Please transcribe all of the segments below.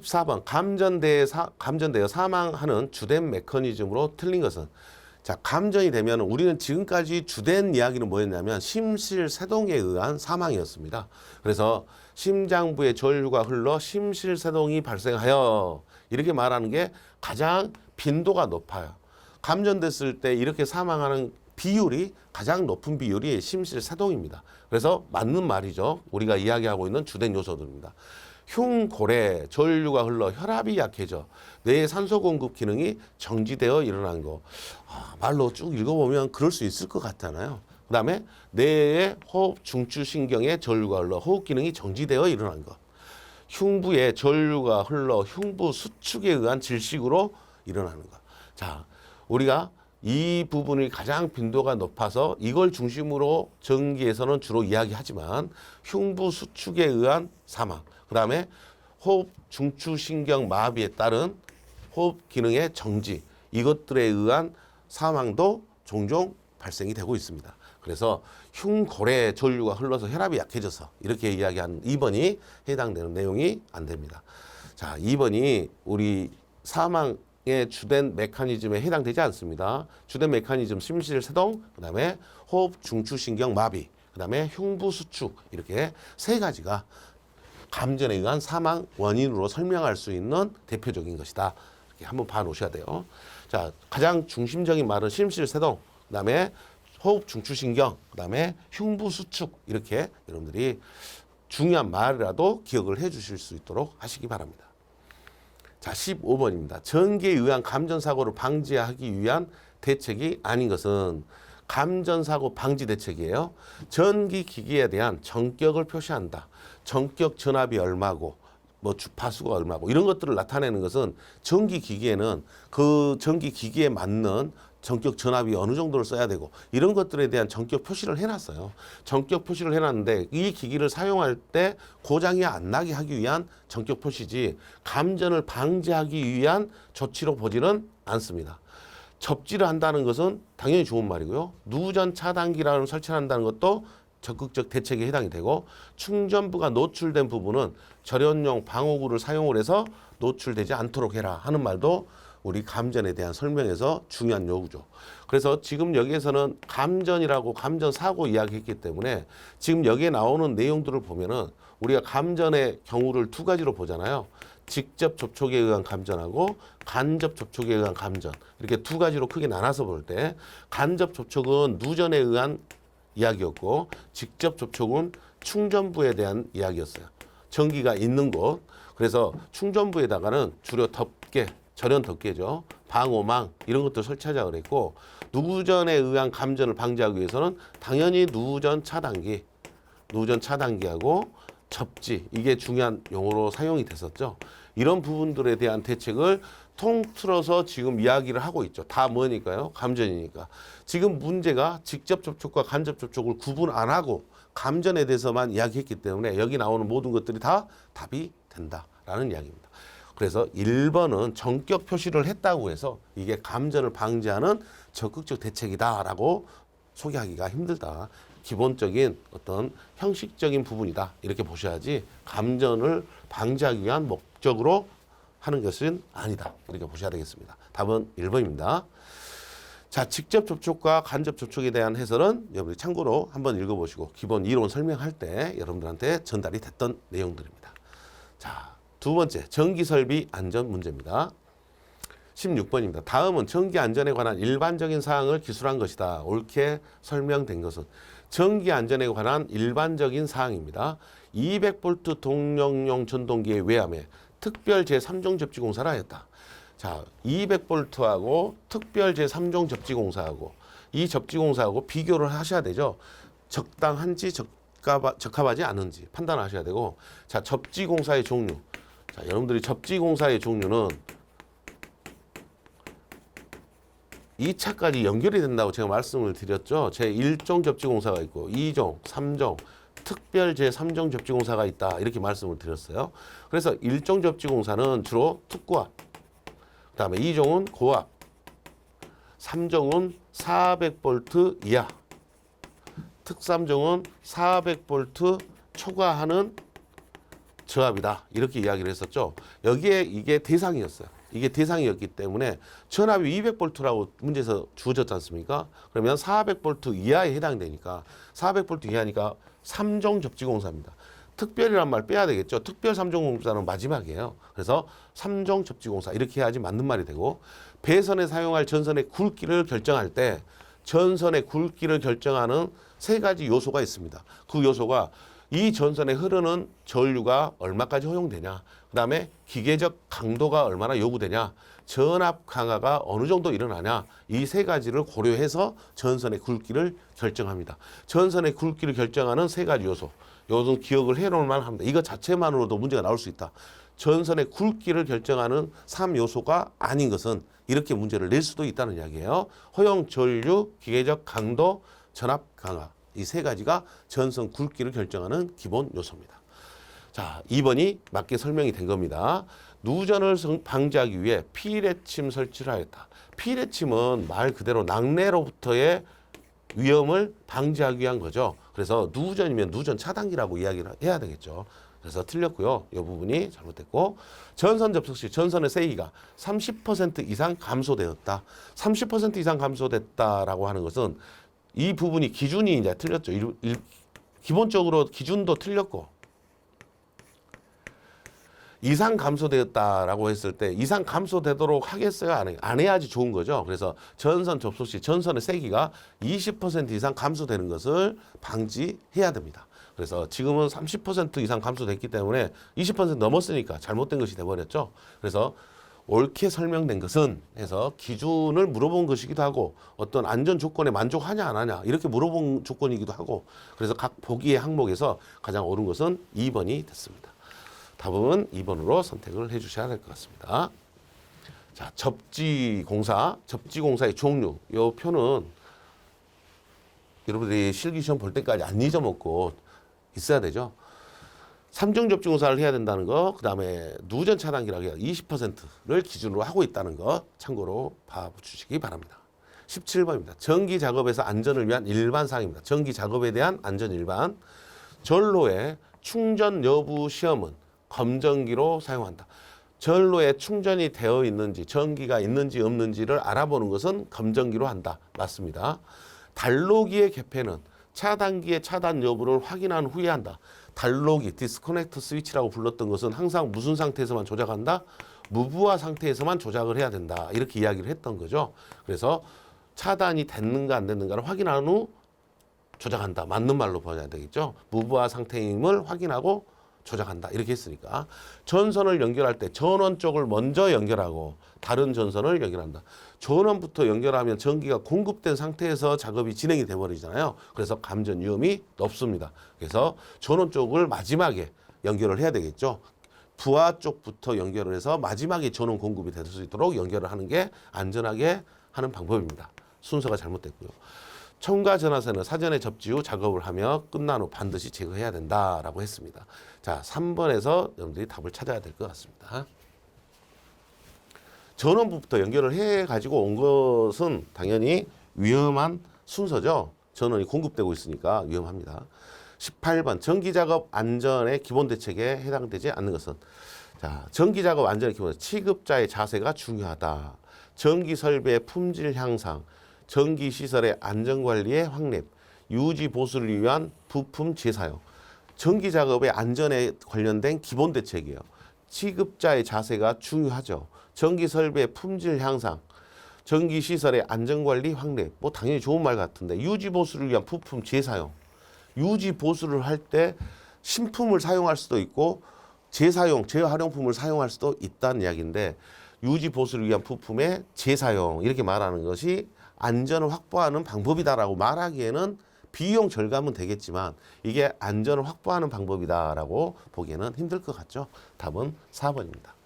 14번 감전되어 사, 감전되어 사망하는 주된 메커니즘으로 틀린 것은 자 감전이 되면 우리는 지금까지 주된 이야기는 뭐였냐면 심실세동에 의한 사망이었습니다. 그래서 심장부의 전류가 흘러 심실세동이 발생하여 이렇게 말하는 게 가장 빈도가 높아요. 감전됐을 때 이렇게 사망하는 비율이 가장 높은 비율이 심실세동입니다. 그래서 맞는 말이죠. 우리가 이야기하고 있는 주된 요소들입니다. 흉고래, 전류가 흘러 혈압이 약해져 뇌의 산소 공급 기능이 정지되어 일어난 거. 아, 말로 쭉 읽어보면 그럴 수 있을 것 같잖아요. 그 다음에 뇌의 호흡 중추 신경에 전류가 흘러 호흡 기능이 정지되어 일어난 것. 흉부에 전류가 흘러 흉부 수축에 의한 질식으로 일어나는 것. 자, 우리가 이 부분이 가장 빈도가 높아서 이걸 중심으로 전기에서는 주로 이야기하지만 흉부 수축에 의한 사망, 그 다음에 호흡 중추신경 마비에 따른 호흡 기능의 정지, 이것들에 의한 사망도 종종 발생이 되고 있습니다. 그래서 흉골에 전류가 흘러서 혈압이 약해져서 이렇게 이야기한 2번이 해당되는 내용이 안 됩니다. 자, 2번이 우리 사망 의 주된 메커니즘에 해당되지 않습니다. 주된 메커니즘 심실세동, 그다음에 호흡 중추신경 마비, 그다음에 흉부 수축 이렇게 세 가지가 감전에 의한 사망 원인으로 설명할 수 있는 대표적인 것이다. 이렇게 한번 봐 놓으셔야 돼요. 자, 가장 중심적인 말은 심실세동, 그다음에 호흡 중추신경, 그다음에 흉부 수축 이렇게 여러분들이 중요한 말이라도 기억을 해 주실 수 있도록 하시기 바랍니다. 자, 15번입니다. 전기에 의한 감전 사고를 방지하기 위한 대책이 아닌 것은 감전 사고 방지 대책이에요. 전기 기기에 대한 전격을 표시한다. 전격 전압이 얼마고 뭐 주파수가 얼마고 이런 것들을 나타내는 것은 전기 기기에는 그 전기 기기에 맞는 전격 전압이 어느 정도를 써야 되고 이런 것들에 대한 전격 표시를 해놨어요. 전격 표시를 해놨는데 이 기기를 사용할 때 고장이 안 나게 하기 위한 전격 표시지 감전을 방지하기 위한 조치로 보지는 않습니다. 접지를 한다는 것은 당연히 좋은 말이고요. 누전 차단기라는 걸 설치한다는 것도 적극적 대책에 해당이 되고 충전부가 노출된 부분은 절연용 방호구를 사용을 해서 노출되지 않도록 해라 하는 말도 우리 감전에 대한 설명에서 중요한 요구죠. 그래서 지금 여기에서는 감전이라고 감전 사고 이야기했기 때문에 지금 여기에 나오는 내용들을 보면은 우리가 감전의 경우를 두 가지로 보잖아요. 직접 접촉에 의한 감전하고 간접 접촉에 의한 감전 이렇게 두 가지로 크게 나눠서 볼 때 간접 접촉은 누전에 의한 이야기였고 직접 접촉은 충전부에 대한 이야기였어요. 전기가 있는 곳. 그래서 충전부에다가는 주로 덮개, 절연 덮개죠. 방호망 이런 것들 설치하자 그랬고 누전에 의한 감전을 방지하기 위해서는 당연히 누전 차단기, 누전 차단기하고 접지 이게 중요한 용어로 사용이 됐었죠. 이런 부분들에 대한 대책을 통틀어서 지금 이야기를 하고 있죠. 다 뭐니까요? 감전이니까. 지금 문제가 직접 접촉과 간접 접촉을 구분 안 하고 감전에 대해서만 이야기했기 때문에 여기 나오는 모든 것들이 다 답이 된다라는 이야기입니다. 그래서 1번은 전격 표시를 했다고 해서 이게 감전을 방지하는 적극적 대책이다라고 소개하기가 힘들다. 기본적인 어떤 형식적인 부분이다. 이렇게 보셔야지 감전을 방지하기 위한 목적으로 하는 것은 아니다. 이렇게 보셔야 되겠습니다. 답은 1번입니다. 자, 직접 접촉과 간접 접촉에 대한 해설은 여러분이 참고로 한번 읽어보시고 기본 이론 설명할 때 여러분들한테 전달이 됐던 내용들입니다. 자, 두 번째 전기 설비 안전 문제입니다. 16번입니다. 다음은 전기 안전에 관한 일반적인 사항을 기술한 것이다. 옳게 설명된 것은 전기 안전에 관한 일반적인 사항입니다. 200V 동력용 전동기에 외함에 특별 제3종 접지 공사를 하였다. 자, 200V하고 특별 제3종 접지 공사하고 이 접지 공사하고 비교를 하셔야 되죠. 적당한지 적합하, 적합하지 않은지 판단하셔야 되고 자, 접지 공사의 종류. 자, 여러분들이 접지 공사의 종류는 2차까지 연결이 된다고 제가 말씀을 드렸죠. 제 1종 접지공사가 있고 2종, 3종, 특별 제3종 접지공사가 있다. 이렇게 말씀을 드렸어요. 그래서 1종 접지공사는 주로 특고압, 그 다음에 2종은 고압, 3종은 400V 이하, 특3종은 400V 초과하는 저압이다 이렇게 이야기를 했었죠. 여기에 이게 대상이었어요. 이게 대상이었기 때문에 전압이 200볼트라고 문제에서 주어졌지 않습니까? 그러면 400볼트 이하에 해당되니까 400볼트 이하니까 3종 접지공사입니다. 특별이란 말 빼야 되겠죠. 특별 3종 공사는 마지막이에요. 그래서 3종 접지공사 이렇게 해야지 맞는 말이 되고 배선에 사용할 전선의 굵기를 결정할 때 전선의 굵기를 결정하는 세 가지 요소가 있습니다. 그 요소가 이 전선에 흐르는 전류가 얼마까지 허용되냐, 그 다음에 기계적 강도가 얼마나 요구되냐, 전압 강화가 어느 정도 일어나냐, 이 세 가지를 고려해서 전선의 굵기를 결정합니다. 전선의 굵기를 결정하는 세 가지 요소, 요즘 기억을 해놓을 만합니다. 이거 자체만으로도 문제가 나올 수 있다. 전선의 굵기를 결정하는 3요소가 아닌 것은 이렇게 문제를 낼 수도 있다는 이야기예요. 허용 전류, 기계적 강도, 전압 강화. 이 세 가지가 전선 굵기를 결정하는 기본 요소입니다. 자, 2번이 맞게 설명이 된 겁니다. 누전을 성- 방지하기 위해 피레침 설치를 하였다. 피레침은 말 그대로 낙뢰로부터의 위험을 방지하기 위한 거죠. 그래서 누전이면 누전 차단기라고 이야기를 해야 되겠죠. 그래서 틀렸고요. 이 부분이 잘못됐고 전선 접속 시 전선의 세기가 30% 이상 감소되었다. 30% 이상 감소됐다라고 하는 것은 이 부분이 기준이 이제 틀렸죠. 일- 일- 기본적으로 기준도 틀렸고 이상 감소되었다라고 했을 때 이상 감소되도록 하겠어요? 안, 해, 안 해야지 좋은 거죠. 그래서 전선 접속 시 전선의 세기가 20% 이상 감소되는 것을 방지해야 됩니다. 그래서 지금은 30% 이상 감소됐기 때문에 20% 넘었으니까 잘못된 것이 돼버렸죠. 그래서 옳게 설명된 것은 해서 기준을 물어본 것이기도 하고 어떤 안전 조건에 만족하냐 안 하냐 이렇게 물어본 조건이기도 하고 그래서 각 보기의 항목에서 가장 옳은 것은 2번이 됐습니다. 답은 2번으로 선택을 해 주셔야 될 것 같습니다. 자, 접지 공사, 접지 공사의 종류. 요 표는 여러분들이 실기 시험 볼 때까지 안 잊어먹고 있어야 되죠. 삼중 접지 공사를 해야 된다는 거, 그 다음에 누전 차단기라고 해요. 20%를 기준으로 하고 있다는 거 참고로 봐주시기 바랍니다. 17번입니다. 전기 작업에서 안전을 위한 일반 사항입니다. 전기 작업에 대한 안전 일반. 전로의 충전 여부 시험은 검전기로 사용한다. 전로에 충전이 되어 있는지 전기가 있는지 없는지를 알아보는 것은 검전기로 한다. 맞습니다. 단로기의 개폐는 차단기의 차단 여부를 확인한 후에 한다. 단로기, 디스커넥트 스위치라고 불렀던 것은 항상 무슨 상태에서만 조작한다? 무부하 상태에서만 조작을 해야 된다. 이렇게 이야기를 했던 거죠. 그래서 차단이 됐는가 안 됐는가를 확인한 후 조작한다. 맞는 말로 봐야 되겠죠. 무부하 상태임을 확인하고 조작한다. 이렇게 했으니까 전선을 연결할 때 전원 쪽을 먼저 연결하고 다른 전선을 연결한다. 전원부터 연결하면 전기가 공급된 상태에서 작업이 진행이 돼 버리잖아요. 그래서 감전 위험이 높습니다. 그래서 전원 쪽을 마지막에 연결을 해야 되겠죠. 부하 쪽부터 연결을 해서 마지막에 전원 공급이 될 수 있도록 연결을 하는 게 안전하게 하는 방법입니다. 순서가 잘못됐고요. 첨가 전화선은 사전에 접지 후 작업을 하며 끝난 후 반드시 제거해야 된다라고 했습니다. 자, 3번에서 여러분들이 답을 찾아야 될 것 같습니다. 전원부부터 연결을 해 가지고 온 것은 당연히 위험한 순서죠. 전원이 공급되고 있으니까 위험합니다. 18번 전기 작업 안전의 기본 대책에 해당되지 않는 것은 자, 전기 작업 안전의 기본 취급자의 자세가 중요하다. 전기 설비의 품질 향상, 전기 시설의 안전 관리의 확립, 유지 보수를 위한 부품 재사용. 전기 작업의 안전에 관련된 기본 대책이에요. 취급자의 자세가 중요하죠. 전기 설비의 품질 향상, 전기 시설의 안전 관리 확립. 뭐 당연히 좋은 말 같은데 유지 보수를 위한 부품 재사용. 유지 보수를 할 때 신품을 사용할 수도 있고 재사용, 재활용품을 사용할 수도 있다는 이야기인데 유지 보수를 위한 부품의 재사용 이렇게 말하는 것이 안전을 확보하는 방법이다라고 말하기에는 비용 절감은 되겠지만 이게 안전을 확보하는 방법이다라고 보기에는 힘들 것 같죠. 답은 4번입니다.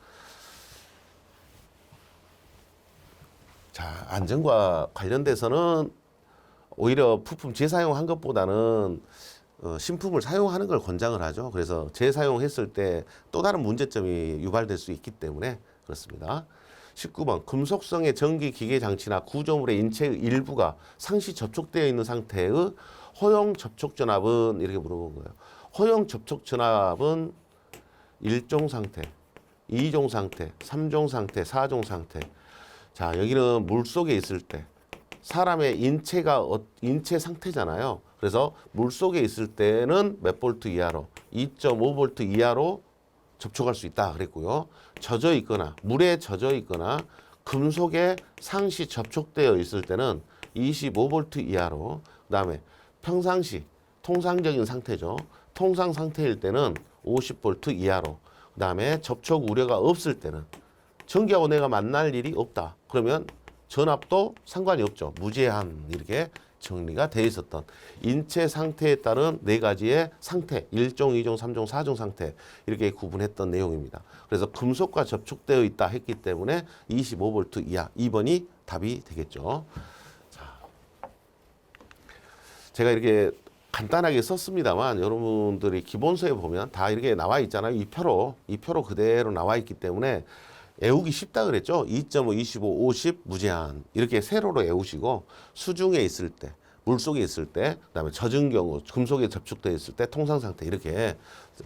자, 안전과 관련돼서는 오히려 부품 재사용한 것보다는 어, 신품을 사용하는 걸 권장을 하죠. 그래서 재사용했을 때 또 다른 문제점이 유발될 수 있기 때문에 그렇습니다. 19번 금속성의 전기 기계 장치나 구조물의 인체의 일부가 상시 접촉되어 있는 상태의 허용 접촉 전압은 이렇게 물어본 거예요. 허용 접촉 전압은 일종 상태, 이종 상태, 삼종 상태, 사종 상태. 자, 여기는 물 속에 있을 때 사람의 인체가 어- 인체 상태잖아요. 그래서 물 속에 있을 때는 몇 볼트 이하로 2.5 볼트 이하로 접촉할 수 있다 그랬고요. 젖어 있거나 물에 젖어 있거나 금속에 상시 접촉되어 있을 때는 25 볼트 이하로 그다음에 평상시 통상적인 상태죠. 통상 상태일 때는 50 볼트 이하로 그다음에 접촉 우려가 없을 때는 전기하고 내가 만날 일이 없다. 그러면 전압도 상관이 없죠. 무제한 이렇게 정리가 돼 있었던 인체 상태에 따른 네 가지의 상태, 1종, 2종, 3종, 4종 상태 이렇게 구분했던 내용입니다. 그래서 금속과 접촉되어 있다 했기 때문에 25V 이하 2번이 답이 되겠죠. 제가 이렇게 간단하게 썼습니다만 여러분들이 기본서에 보면 다 이렇게 나와 있잖아요. 이 표로 이 표로 그대로 나와 있기 때문에 애우기 쉽다 그랬죠. 2.5, 25, 50 무제한 이렇게 세로로 애우시고 수중에 있을 때, 물 속에 있을 때, 그다음에 젖은 경우, 금속에 접촉되어 있을 때 통상 상태 이렇게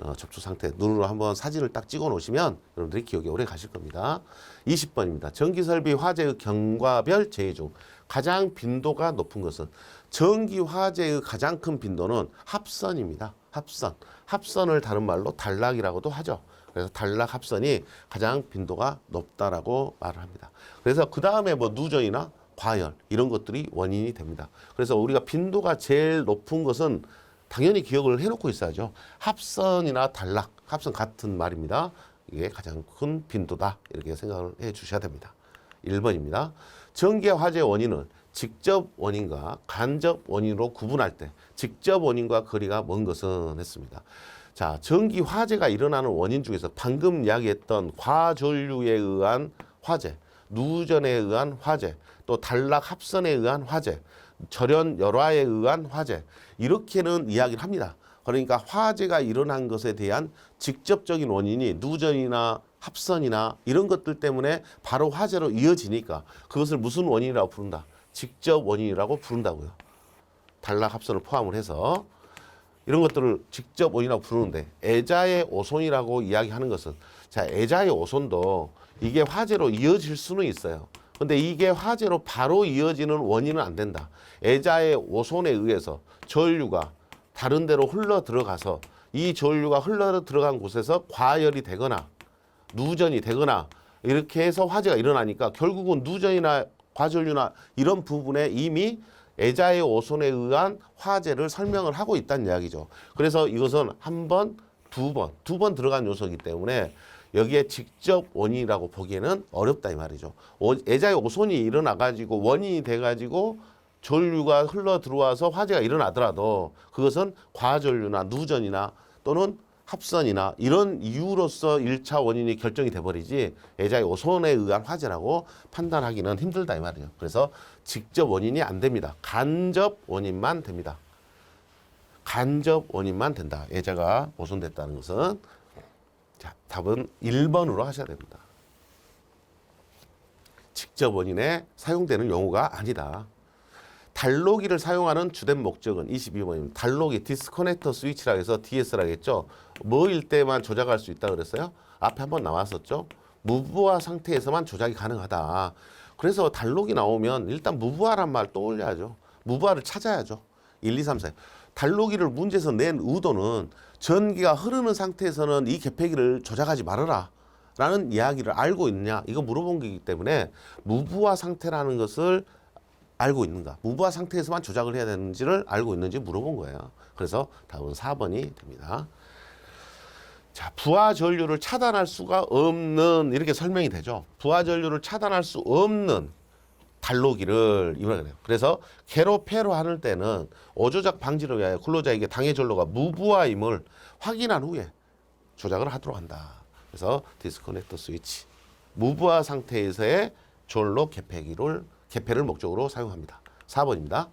어, 접촉 상태 눈으로 한번 사진을 딱 찍어 놓으시면 여러분들이 기억에 오래 가실 겁니다. 20번입니다. 전기 설비 화재의 경과별 제외 중 가장 빈도가 높은 것은 전기 화재의 가장 큰 빈도는 합선입니다. 합선. 합선을 다른 말로 단락이라고도 하죠. 그래서 단락 합선이 가장 빈도가 높다라고 말을 합니다. 그래서 그 다음에 뭐 누전이나 과열 이런 것들이 원인이 됩니다. 그래서 우리가 빈도가 제일 높은 것은 당연히 기억을 해놓고 있어야죠. 합선이나 단락, 합선 같은 말입니다. 이게 가장 큰 빈도다 이렇게 생각을 해 주셔야 됩니다. 1번입니다. 전기 화재 원인은 직접 원인과 간접 원인으로 구분할 때 직접 원인과 거리가 먼 것은 했습니다. 자, 전기 화재가 일어나는 원인 중에서 방금 이야기했던 과전류에 의한 화재, 누전에 의한 화재, 또 단락 합선에 의한 화재, 절연 열화에 의한 화재 이렇게는 이야기를 합니다. 그러니까 화재가 일어난 것에 대한 직접적인 원인이 누전이나 합선이나 이런 것들 때문에 바로 화재로 이어지니까 그것을 무슨 원인이라고 부른다? 직접 원인이라고 부른다고요. 단락 합선을 포함을 해서 이런 것들을 직접 원인이라고 부르는데 애자의 오손이라고 이야기하는 것은 자 애자의 오손도 이게 화재로 이어질 수는 있어요. 근데 이게 화재로 바로 이어지는 원인은 안 된다. 애자의 오손에 의해서 전류가 다른 데로 흘러 들어가서 이 전류가 흘러 들어간 곳에서 과열이 되거나 누전이 되거나 이렇게 해서 화재가 일어나니까 결국은 누전이나 과전류나 이런 부분에 이미 애자의 오손에 의한 화재를 설명을 하고 있다는 이야기죠. 그래서 이것은 한 번, 두 번, 두 번 들어간 요소이기 때문에 여기에 직접 원인이라고 보기에는 어렵다 이 말이죠. 오- 애자의 오손이 일어나 가지고 원인이 돼 가지고 전류가 흘러 들어와서 화재가 일어나더라도 그것은 과전류나 누전이나 또는 합선이나 이런 이유로서 일차 원인이 결정이 돼버리지 애자의 오손에 의한 화재라고 판단하기는 힘들다 이 말이에요. 그래서 직접 원인이 안 됩니다. 간접 원인만 됩니다. 간접 원인만 된다. 애자가 오손됐다는 것은 자, 답은 1번으로 하셔야 됩니다. 직접 원인에 사용되는 용어가 아니다. 달로기를 사용하는 주된 목적은 22번입니다. 달로기 디스커넥터 스위치라 해서 DS라 했죠. 뭐일 때만 조작할 수 있다 그랬어요? 앞에 한번 나왔었죠. 무부하 상태에서만 조작이 가능하다. 그래서 달로기 나오면 일단 무부하란 말 떠올려야죠. 무부하를 찾아야죠. 1, 2, 3, 4. 달로기를 문제에서 낸 의도는 전기가 흐르는 상태에서는 이 개폐기를 조작하지 말아라. 라는 이야기를 알고 있느냐 이거 물어본 거기 때문에 무부하 상태라는 것을 알고 있는가? 무부하 상태에서만 조작을 해야 되는지를 알고 있는지 물어본 거예요. 그래서 답은 4번이 됩니다. 자 부하 전류를 차단할 수가 없는 이렇게 설명이 되죠. 부하 전류를 차단할 수 없는 달로기를 이말이에요. 그래서 개로 폐로 하는 때는 오조작 방지를 위하여 근로자에게 당해 전로가 무부하임을 확인한 후에 조작을 하도록 한다. 그래서 디스커넥터 스위치. 무부하 상태에서의 졸로 개폐기를 개폐를 목적으로 사용합니다. 4번입니다.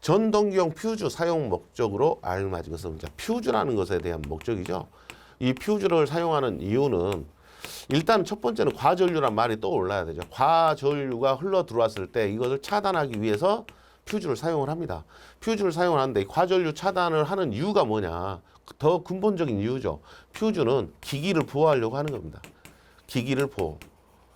전동기용 퓨즈 사용 목적으로 알맞은 것은 퓨즈라는 것에 대한 목적이죠. 이 퓨즈를 사용하는 이유는 일단 첫 번째는 과전류란 말이 떠올라야 되죠. 과전류가 흘러 들어왔을 때 이것을 차단하기 위해서 퓨즈를 사용을 합니다. 퓨즈를 사용을 하는데 이 과전류 차단을 하는 이유가 뭐냐? 더 근본적인 이유죠. 퓨즈는 기기를 보호하려고 하는 겁니다. 기기를 보호.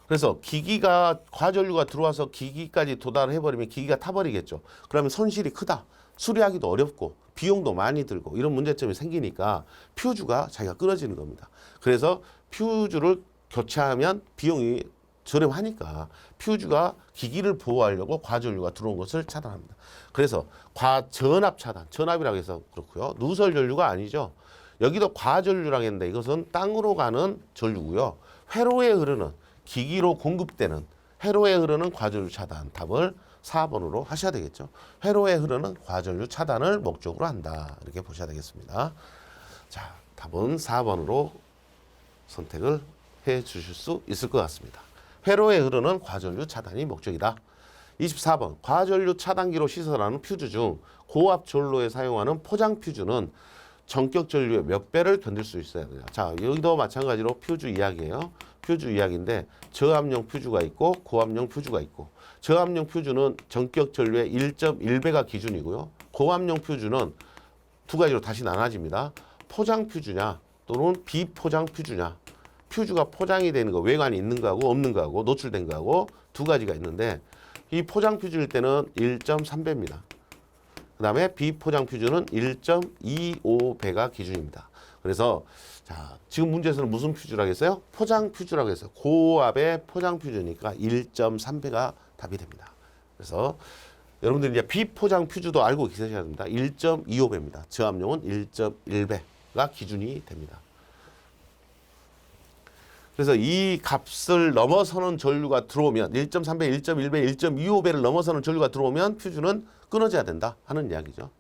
그래서 기기가 과전류가 들어와서 기기까지 도달해 버리면 기기가 타버리겠죠. 그러면 손실이 크다. 수리하기도 어렵고 비용도 많이 들고 이런 문제점이 생기니까 퓨즈가 자기가 끊어지는 겁니다. 그래서 퓨즈를 교체하면 비용이 저렴하니까 퓨즈가 기기를 보호하려고 과전류가 들어온 것을 차단합니다. 그래서 과전압 차단, 전압이라고 해서 그렇고요. 누설 전류가 아니죠. 여기도 과전류라고 했는데 이것은 땅으로 가는 전류고요. 회로에 흐르는 기기로 공급되는 회로에 흐르는 과전류 차단 답을 4번으로 하셔야 되겠죠. 회로에 흐르는 과전류 차단을 목적으로 한다. 이렇게 보셔야 되겠습니다. 자, 답은 4번으로 선택을 해 주실 수 있을 것 같습니다. 회로에 흐르는 과전류 차단이 목적이다. 24번 과전류 차단기로 시설하는 퓨즈 중 고압 전로에 사용하는 포장 퓨즈는 전격 전류의 몇 배를 견딜 수 있어야 돼요. 자, 여기도 마찬가지로 퓨즈 이야기예요. 퓨즈 이야기인데 저압용 퓨즈가 있고 고압용 퓨즈가 있고 저압용 퓨즈는 전격 전류의 1.1배가 기준이고요. 고압용 퓨즈는 두 가지로 다시 나눠집니다. 포장 퓨즈냐 또는 비포장 퓨즈냐. 퓨즈가 포장이 되는 거, 외관이 있는 거하고 없는 거하고 노출된 거하고 두 가지가 있는데 이 포장 퓨즈일 때는 1.3배입니다. 그 다음에 비포장 퓨즈는 1.25배가 기준입니다. 그래서 자 지금 문제에서는 무슨 퓨즈라고 했어요? 포장 퓨즈라고 했어요. 고압의 포장 퓨즈니까 1.3배가 답이 됩니다. 그래서 여러분들이 이제 비포장 퓨즈도 알고 계셔야 됩니다. 1.25배입니다. 저압용은 1.1배가 기준이 됩니다. 그래서 이 값을 넘어서는 전류가 들어오면 1.3배, 1.1배, 1.25배를 넘어서는 전류가 들어오면 퓨즈는 끊어져야 된다 하는 이야기죠.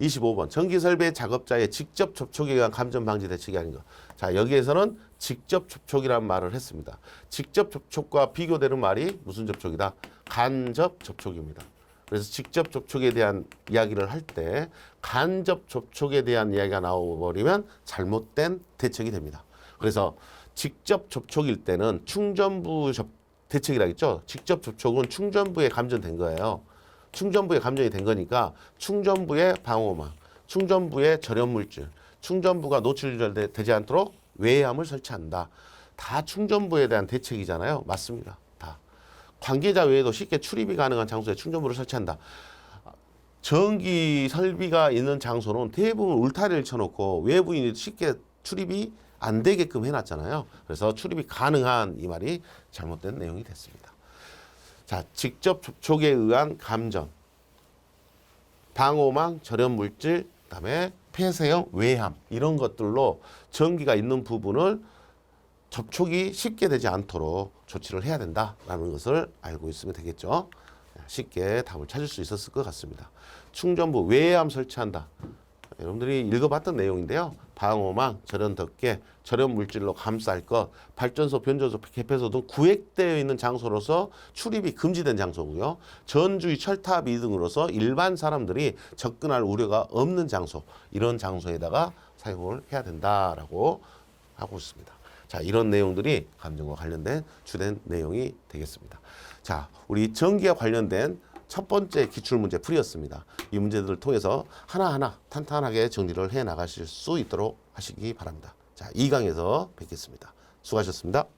25번 전기 설비 작업자의 직접 접촉에 의한 감전 방지 대책이 아닌 것. 자 여기에서는 직접 접촉이라는 말을 했습니다. 직접 접촉과 비교되는 말이 무슨 접촉이다? 간접 접촉입니다. 그래서 직접 접촉에 대한 이야기를 할 때 간접 접촉에 대한 이야기가 나와버리면 잘못된 대책이 됩니다. 그래서 직접 접촉일 때는 충전부 접, 대책이라 했죠. 직접 접촉은 충전부에 감전된 거예요. 충전부에 감전이 된 거니까 충전부의 방호막, 충전부의 절연 물질, 충전부가 노출되지 않도록 외함을 설치한다. 다 충전부에 대한 대책이잖아요. 맞습니다. 다. 관계자 외에도 쉽게 출입이 가능한 장소에 충전부를 설치한다. 전기 설비가 있는 장소는 대부분 울타리를 쳐놓고 외부인이 쉽게 출입이 안 되게끔 해놨잖아요. 그래서 출입이 가능한 이 말이 잘못된 내용이 됐습니다. 자, 직접 접촉에 의한 감전, 방호망, 절연 물질, 그다음에 폐쇄형 외함 이런 것들로 전기가 있는 부분을 접촉이 쉽게 되지 않도록 조치를 해야 된다라는 것을 알고 있으면 되겠죠. 쉽게 답을 찾을 수 있었을 것 같습니다. 충전부 외함 설치한다. 여러분들이 읽어봤던 내용인데요. 방호망, 절연 덮개, 절연 물질로 감쌀 것, 발전소, 변전소, 개폐소 등 구획되어 있는 장소로서 출입이 금지된 장소고요. 전주의 철탑 이 등으로서 일반 사람들이 접근할 우려가 없는 장소, 이런 장소에다가 사용을 해야 된다라고 하고 있습니다. 자, 이런 내용들이 감정과 관련된 주된 내용이 되겠습니다. 자, 우리 전기와 관련된 첫 번째 기출문제 풀이였습니다. 이 문제들을 통해서 하나하나 탄탄하게 정리를 해 나가실 수 있도록 하시기 바랍니다. 자, 2강에서 뵙겠습니다. 수고하셨습니다.